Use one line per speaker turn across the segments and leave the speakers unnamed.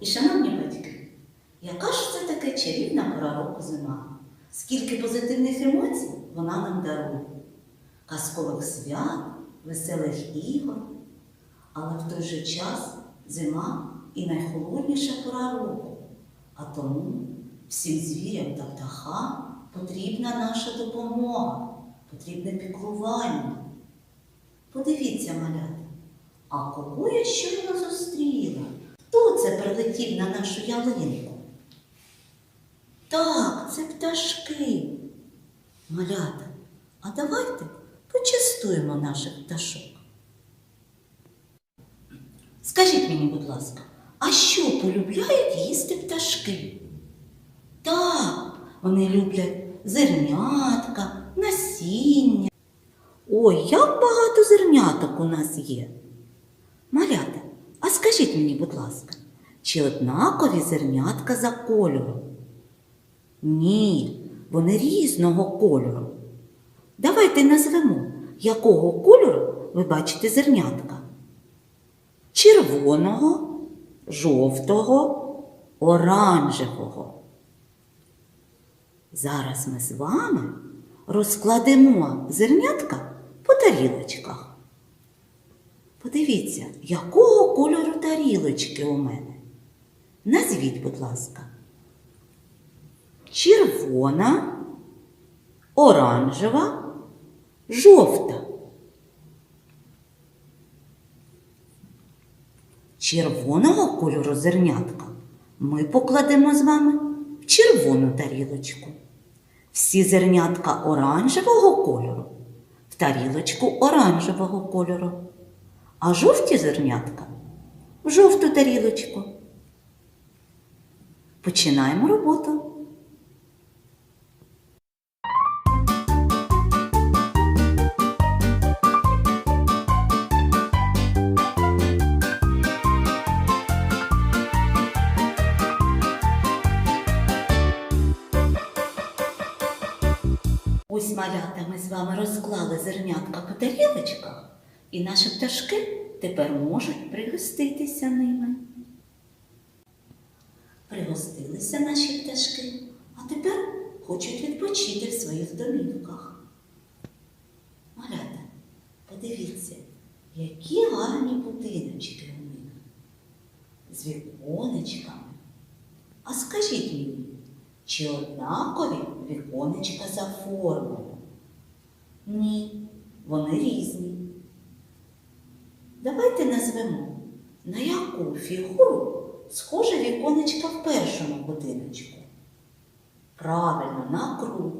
і шановні батьки, яка ж це таке чарівна пора року зима? Скільки позитивних емоцій вона нам дарує, казкових свят, веселих ігор. Але в той же час зима і найхолодніша пора року, а тому всім звірям та птахам потрібна наша допомога, потрібне піклування. Подивіться, малята, а кого я щойно зустріла? Прилетів на нашу ялинку? Так, це пташки. Малята, а давайте почастуємо наших пташок. Скажіть мені, будь ласка, а що полюбляють їсти пташки? Так, вони люблять зернятка, насіння. Ой, як багато зерняток у нас є. Малята, а скажіть мені, будь ласка, чи однакові зернятка за кольором? Ні, вони різного кольору. Давайте назвемо, якого кольору ви бачите зернятка. Червоного, жовтого, оранжевого. Зараз ми з вами розкладемо зернятка по тарілочках. Подивіться, якого кольору тарілочки у мене. Назвіть, будь ласка. Червона, оранжева, жовта. Червоного кольору зернятка ми покладемо з вами в червону тарілочку. Всі зернятка оранжевого кольору в тарілочку оранжевого кольору, а жовті зернятка в жовту тарілочку. Починаємо роботу. Ось малята ми з вами розклали зернятка по тарілочках, і наші пташки тепер можуть пригоститися ними. Пригостилися наші пташки, а тепер хочуть відпочити в своїх домівках. Малята, подивіться, які гарні будиночки у них з віконечками. А скажіть мені, чи однакові віконечка за формою? Ні, вони різні. Давайте назвемо, на яку фігуру схоже віконечка в першому будиночку. Правильно, на круг.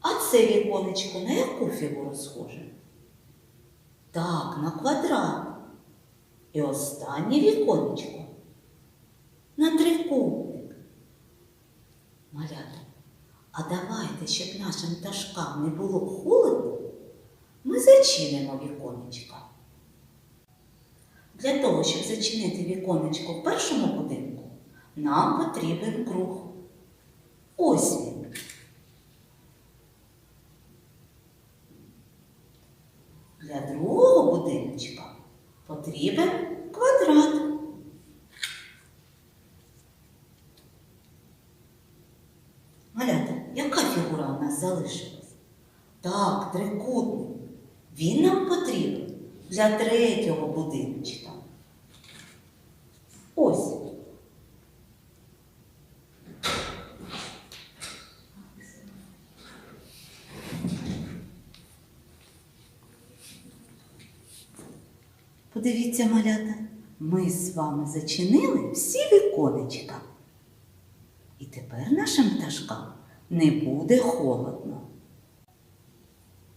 А це віконечко на яку фігуру схоже? Так, на квадрат. І останнє віконечко на трикутник. Малята, а давайте, щоб нашим пташкам не було холодно, ми зачинимо віконечка. Для того, щоб зачинити віконечко в першому будинку, нам потрібен круг. Ось він. Для другого будиночка потрібен квадрат. Малята, яка фігура у нас залишилась? Так, трикутник. Він нам потрібен для третього будиночка. Ось. Подивіться, малята, ми з вами зачинили всі віконечка. І тепер нашим пташкам не буде холодно.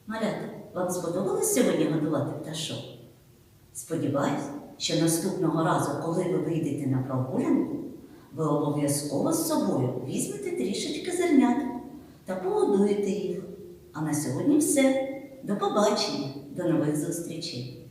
Малята, вам сподобалось сьогодні годувати пташок? Сподіваюсь, що наступного разу, коли ви вийдете на прогулянку, ви обов'язково з собою візьмете трішечки зернят та погодуєте їх. А на сьогодні все. До побачення, до нових зустрічей!